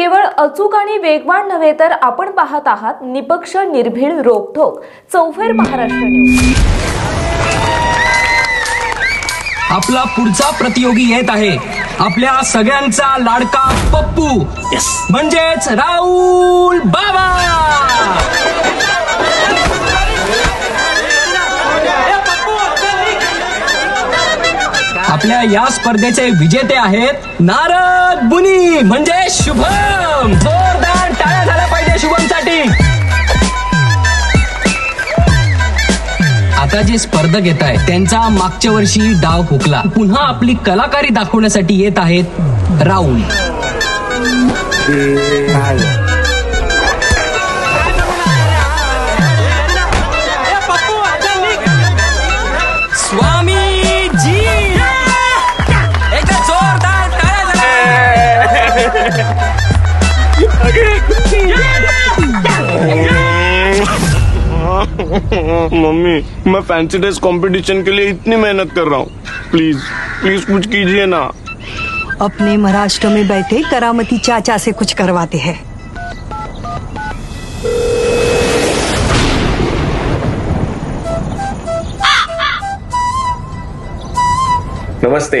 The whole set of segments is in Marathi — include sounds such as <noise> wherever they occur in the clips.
केवळ अचूक आणि वेगवान नव्हे तर आपण पाहत आहात निपक्ष निर्भीड रोखोक चौफेर महाराष्ट्र न्यूज. आपला पुढचा प्रतियोगी येत आहे. आपल्या सगळ्यांचा लाडका पप्पू. म्हणजेच राहुल बाबा. आपल्या या स्पर्धेचे विजेते आहेत नारद बुनी म्हणजे शुभम जोरदार टाळ्या झाला पाहिजे शुभमसाठी. आता जे स्पर्धक येत आहे त्यांचा मागच्या वर्षी डाव हुकला पुन्हा आपली कलाकारी दाखवण्यासाठी येत आहेत राहुल. मम्मी मैं फैंसी ड्रेस कंपटीशन के लिए इतनी मेहनत कर रहा हूँ। प्लीज़ प्लीज़ कुछ कीजिए ना। अपने महाराष्ट्र में बैठे करामती चाचा से कुछ करवाते हैं। नमस्ते।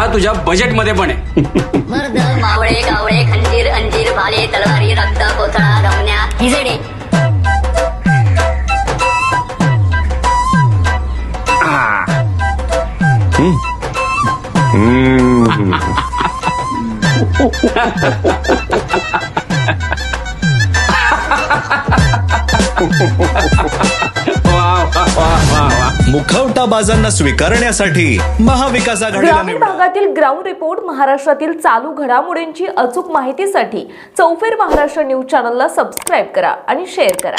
हा तुझ्या बजेटमध्ये पण आहे. मर्द मावळे कावळे खंजीर अंजीर भाले तलवारी रक्त कोथळा रमण्या हिजडे. <laughs> <laughs> मुखवटाबाजांना स्वीकारण्यासाठी महाविकास आघाडीला ग्रामीण भागातील ग्राउंड रिपोर्ट महाराष्ट्रातील चालू घडामोडींची अचूक माहितीसाठी चौफेर महाराष्ट्र न्यूज चॅनलला सबस्क्राईब करा आणि शेअर करा.